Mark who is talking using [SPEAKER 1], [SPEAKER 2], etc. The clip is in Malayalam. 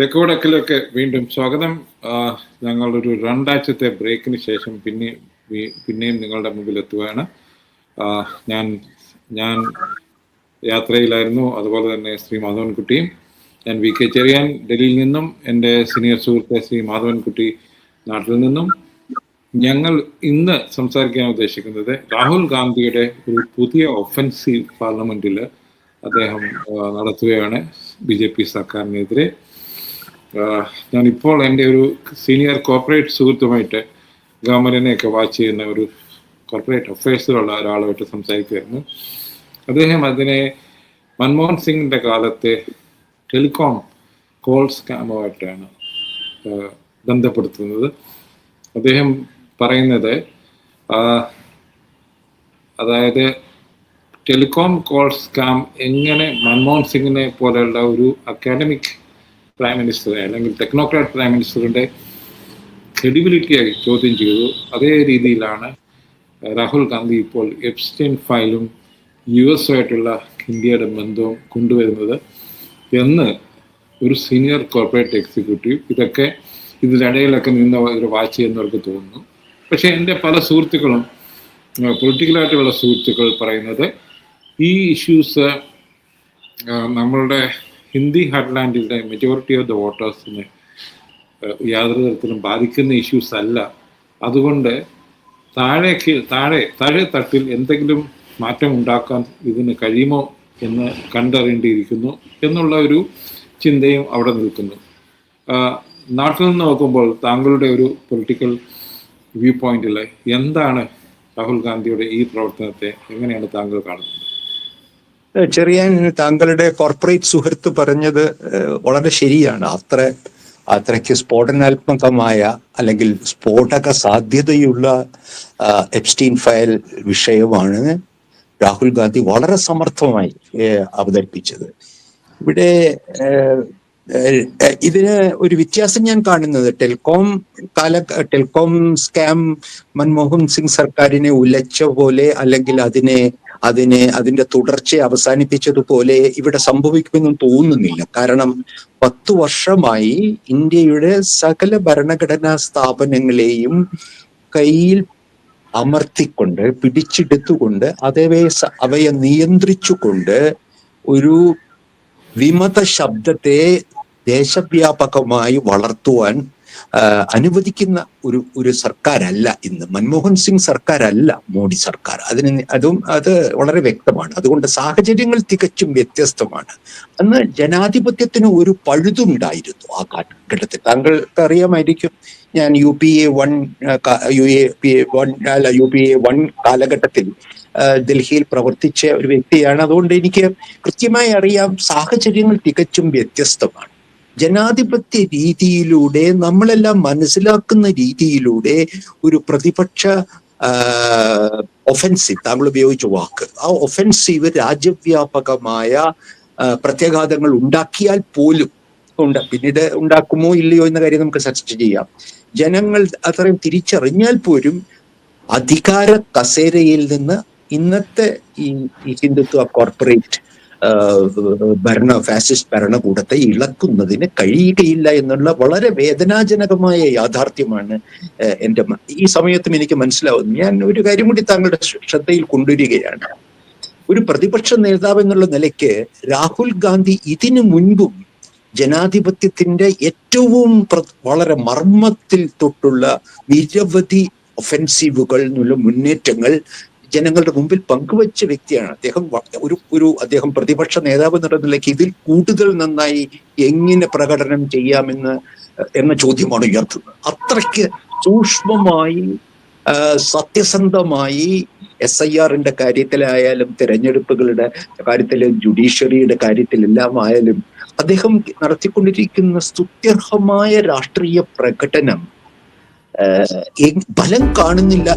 [SPEAKER 1] തെക്കുവടക്കിലൊക്കെ വീണ്ടും സ്വാഗതം. ഞങ്ങളൊരു രണ്ടാഴ്ചത്തെ ബ്രേക്കിന് ശേഷം പിന്നെ പിന്നെയും നിങ്ങളുടെ മുമ്പിൽ എത്തുകയാണ് ഞാൻ ഞാൻ യാത്രയിലായിരുന്നു. അതുപോലെ തന്നെ ശ്രീ മാധവൻകുട്ടിയും ഞാൻ വി കെ ചെറിയാൻ ഡൽഹിയിൽ നിന്നും എന്റെ സീനിയർ സുഹൃത്ത് ശ്രീ മാധവൻകുട്ടി നാട്ടിൽ നിന്നും. ഞങ്ങൾ ഇന്ന് സംസാരിക്കാൻ ഉദ്ദേശിക്കുന്നത് രാഹുൽ ഗാന്ധിയുടെ ഒരു പുതിയ ഒഫൻസീവ് പാർലമെന്റിൽ അദ്ദേഹം നടത്തുകയാണ് ബി ജെ പി സർക്കാരിനെതിരെ. ഞാനിപ്പോൾ എന്റെ ഒരു സീനിയർ കോർപ്പറേറ്റ് സുഹൃത്തുമായിട്ട് ഗവൺമെന്റിനെയൊക്കെ വാച്ച് ചെയ്യുന്ന ഒരു കോർപ്പറേറ്റ് അഫയേഴ്സിലുള്ള ഒരാളുമായിട്ട് സംസാരിക്കുമായിരുന്നു അദ്ദേഹം അതിനെ മൻമോഹൻ സിംഗിന്റെ കാലത്തെ ടെലികോം കോൾ സ്കാമുമായിട്ടാണ് ബന്ധപ്പെടുത്തുന്നത്. അദ്ദേഹം പറയുന്നത് അതായത് ടെലികോം കോൾ സ്കാം എങ്ങനെ മൻമോഹൻ സിംഗിനെ പോലെയുള്ള ഒരു അക്കാഡമിക് പ്രൈം മിനിസ്റ്ററെ അല്ലെങ്കിൽ ടെക്നോക്രാറ്റ് പ്രൈം മിനിസ്റ്ററിന്റെ ക്രെഡിബിലിറ്റിയായി ചോദ്യം ചെയ്തു. അതേ രീതിയിലാണ് രാഹുൽ ഗാന്ധി ഇപ്പോൾ എപ്സ്റ്റൈൻ ഫയലും യു എസുമായിട്ടുള്ള ഇന്ത്യയുടെ ബന്ധവും കൊണ്ടുവരുന്നത് എന്ന് ഒരു സീനിയർ കോർപ്പറേറ്റ് എക്സിക്യൂട്ടീവ് ഇതൊക്കെ ഇതിനിടയിലൊക്കെ നിന്ന് ഒരു വാച്ച് ചെയ്യുന്നവർക്ക് തോന്നുന്നു. പക്ഷേ എന്റെ പല സുഹൃത്തുക്കളും പൊളിറ്റിക്കലായിട്ടുള്ള സുഹൃത്തുക്കൾ പറയുന്നത് ഈ ഇഷ്യൂസ് നമ്മളുടെ ഹിന്ദി ഹെഡ്ലാൻഡിലെ മെജോറിറ്റി ഓഫ് ദ വോട്ടേഴ്സിനെ യാതൊരു തരത്തിലും ബാധിക്കുന്ന ഇഷ്യൂസ് അല്ല. അതുകൊണ്ട് താഴേക്ക് താഴെ താഴെ തട്ടിൽ എന്തെങ്കിലും മാറ്റം ഉണ്ടാക്കാൻ ഇതിന് കഴിയുമോ എന്ന് കണ്ടറിയേണ്ടിയിരിക്കുന്നു എന്നുള്ള ഒരു ചിന്തയും അവിടെ നിൽക്കുന്നു. നാട്ടിൽ നിന്ന് നോക്കുമ്പോൾ താങ്കളുടെ ഒരു പൊളിറ്റിക്കൽ വ്യൂ പോയിന്റിൽ എന്താണ് രാഹുൽ ഗാന്ധിയുടെ ഈ പ്രവർത്തനത്തെ എങ്ങനെയാണ് താങ്കൾ കാണുന്നത്?
[SPEAKER 2] ചെറിയാൻ താങ്കളുടെ കോർപ്പറേറ്റ് സുഹൃത്ത് പറഞ്ഞത് വളരെ ശരിയാണ്. അത്ര അത്രയ്ക്ക് സ്ഫോടനാത്മകമായ അല്ലെങ്കിൽ സ്ഫോടക സാധ്യതയുള്ള എപ്സ്റ്റീൻ ഫയൽ വിഷയമാണ് രാഹുൽ ഗാന്ധി വളരെ സമർത്ഥമായി അവതരിപ്പിച്ചത്. ഇവിടെ ഇതിന് ഒരു വ്യത്യാസം ഞാൻ കാണുന്നത്. ടെലികോം കാല ടെലികോം സ്കാം മൻമോഹൻ സിംഗ് സർക്കാരിനെ ഉലച്ച പോലെ അല്ലെങ്കിൽ അതിനെ അതിനെ അതിന്റെ തുടർച്ച അവസാനിപ്പിച്ചതുപോലെ ഇവിടെ സംഭവിക്കുമെന്നും തോന്നുന്നില്ല. കാരണം പത്തു വർഷമായി ഇന്ത്യയുടെ സകല ഭരണഘടനാ സ്ഥാപനങ്ങളെയും കയ്യിൽ അമർത്തിക്കൊണ്ട് പിടിച്ചെടുത്തുകൊണ്ട് അതവയെ അവയെ നിയന്ത്രിച്ചുകൊണ്ട് ഒരു വിമത ശബ്ദത്തെ ദേശവ്യാപകമായി വളർത്തുവാൻ അനുവദിക്കുന്ന ഒരു ഒരു സർക്കാരല്ല ഇന്ന്. മൻമോഹൻ സിംഗ് സർക്കാരല്ല മോഡി സർക്കാർ. അതിന് അതും അത് വളരെ വ്യക്തമാണ്. അതുകൊണ്ട് സാഹചര്യങ്ങൾ തികച്ചും വ്യത്യസ്തമാണ്. അന്ന് ജനാധിപത്യത്തിന് ഒരു പഴുതുണ്ടായിരുന്നു ആ കാലഘട്ടത്തിൽ. താങ്കൾക്ക് അറിയാമായിരിക്കും ഞാൻ U P A one U A P A one അല്ല യു പി എ വൺ കാലഘട്ടത്തിൽ ഡൽഹിയിൽ പ്രവർത്തിച്ച ഒരു വ്യക്തിയാണ്. അതുകൊണ്ട് എനിക്ക് കൃത്യമായി അറിയാം സാഹചര്യങ്ങൾ തികച്ചും വ്യത്യസ്തമാണ്. ജനാധിപത്യ രീതിയിലൂടെ നമ്മളെല്ലാം മനസ്സിലാക്കുന്ന രീതിയിലൂടെ ഒരു പ്രതിപക്ഷ ഒഫൻസീവ് താങ്കൾ ഉപയോഗിച്ച വാക്ക്. ആ ഒഫൻസീവ് രാജ്യവ്യാപകമായ പ്രത്യാഘാതങ്ങൾ ഉണ്ടാക്കിയാൽ പോലും ഉണ്ട്. പിന്നീട് ഉണ്ടാക്കുമോ ഇല്ലയോ എന്ന കാര്യം നമുക്ക് ചർച്ച ചെയ്യാം. ജനങ്ങൾ അത്രയും തിരിച്ചറിഞ്ഞാൽ പോലും അധികാര കസേരയിൽ നിന്ന് ഇന്നത്തെ ഈ ഹിന്ദുത്വ കോർപ്പറേറ്റ് ഭരണ ഫാസിസ്റ്റ് ഭരണകൂടത്തെ ഇളക്കുന്നതിന് കഴിയുകയില്ല എന്നുള്ള വളരെ വേദനാജനകമായ യാഥാർത്ഥ്യമാണ് എന്റെ ഈ സമയത്തും എനിക്ക് മനസ്സിലാവുന്നു ഞാൻ ഒരു കാര്യം കൂടി താങ്കളുടെ ശ്രദ്ധയിൽ കൊണ്ടുവരികയാണ്. ഒരു പ്രതിപക്ഷ നേതാവ് എന്നുള്ള നിലയ്ക്ക് രാഹുൽ ഗാന്ധി ഇതിനു മുൻപും ജനാധിപത്യത്തിന്റെ ഏറ്റവും വളരെ മർമ്മത്തിൽ തൊട്ടുള്ള നിരവധി ഒഫൻസീവുകൾ എന്നുള്ള മുന്നേറ്റങ്ങൾ ജനങ്ങളുടെ മുമ്പിൽ പങ്കുവച്ച വ്യക്തിയാണ്. അദ്ദേഹം ഒരു ഒരു അദ്ദേഹം പ്രതിപക്ഷ നേതാവ് എന്നുള്ള നിലയ്ക്ക് ഇതിൽ കൂടുതൽ നന്നായി എങ്ങനെ പ്രകടനം ചെയ്യാമെന്ന് എന്ന ചോദ്യമാണ് ഉയർത്തുന്നത്. അത്രയ്ക്ക് സൂക്ഷ്മമായി സത്യസന്ധമായി എസ് ഐ ആറിന്റെ കാര്യത്തിലായാലും തെരഞ്ഞെടുപ്പുകളുടെ കാര്യത്തിലും ജുഡീഷ്യറിയുടെ കാര്യത്തിലെല്ലാം ആയാലും അദ്ദേഹം നടത്തിക്കൊണ്ടിരിക്കുന്ന സ്തുത്യർഹമായ രാഷ്ട്രീയ പ്രകടനം ഫലം കാണുന്നില്ല.